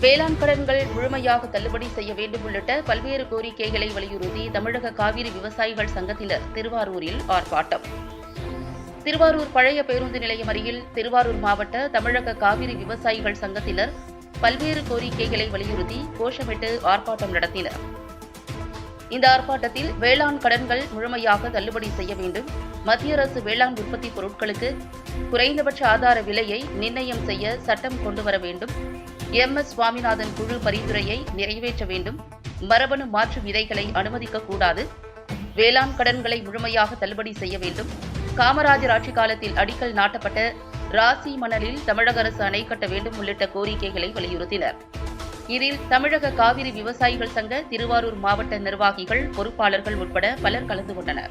வேளாண் கடன்கள் முழுமையாக தள்ளுபடி செய்ய வேண்டும் உள்ளிட்ட பல்வேறு கோரிக்கைகளை வலியுறுத்தி தமிழக காவிரி விவசாயிகள் சங்கத்தினர் திருவாரூரில் ஆர்ப்பாட்டம். திருவாரூர் பழைய பேருந்து நிலையம் அருகில் திருவாரூர் மாவட்ட தமிழக காவிரி விவசாயிகள் சங்கத்தினர் பல்வேறு கோரிக்கைகளை வலியுறுத்தி கோஷமிட்டு ஆர்ப்பாட்டம் நடத்தினர். இந்த ஆர்ப்பாட்டத்தில் வேளாண் கடன்கள் முழுமையாக தள்ளுபடி செய்ய வேண்டும். மத்திய அரசு வேளாண் உற்பத்தி பொருட்களுக்கு குறைந்தபட்ச ஆதார விலையை நிர்ணயம் செய்ய சட்டம் கொண்டு வர வேண்டும். எம். எஸ். சுவாமிநாதன் குழு பரிந்துரையை நிறைவேற்ற வேண்டும். மரபணு மாற்று விதைகளை அனுமதிக்க கூடாது. வேளாண் கடன்களை முழுமையாக தள்ளுபடி செய்ய வேண்டும். காமராஜர் ஆட்சி காலத்தில் அடிக்கல் நாட்டப்பட்ட ராசி மணலில் தமிழக அரசு அணை கட்ட வேண்டும் உள்ளிட்ட கோரிக்கைகளை வலியுறுத்தினர். இதில் தமிழக காவிரி விவசாயிகள் சங்க திருவாரூர் மாவட்ட நிர்வாகிகள் பொறுப்பாளர்கள் உட்பட பலர் கலந்து கொண்டனர்.